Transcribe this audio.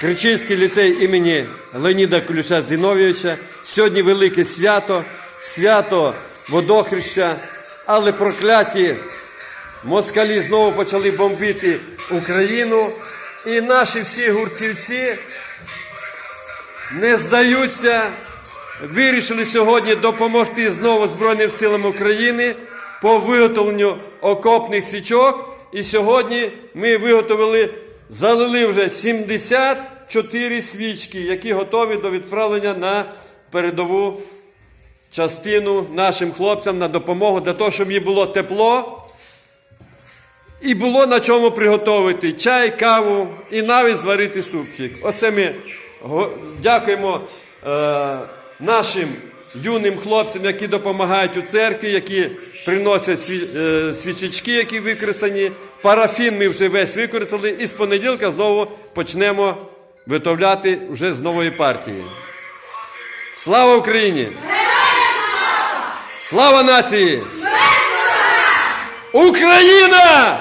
Кричильський ліцей імені Леоніда Куліша Зіновійовича. Сьогодні велике свято, свято водохреща, але прокляті москалі знову почали бомбити Україну. І наші всі гуртківці не здаються, вирішили сьогодні допомогти знову Збройним силам України по виготовленню окопних свічок. І сьогодні ми виготовили, залили вже 74 свічки, які готові до відправлення на передову частину нашим хлопцям на допомогу для того, щоб їм було тепло. І було на чому приготувати чай, каву і навіть зварити супчик. Оце ми дякуємо е, нашим юним хлопцям, які допомагають у церкві, які приносять е, свічечки, які використані. Парафін ми вже весь використали, і з понеділка знову почнемо виготовляти вже з нової партії. Слава Україні! Слава нації! Україна!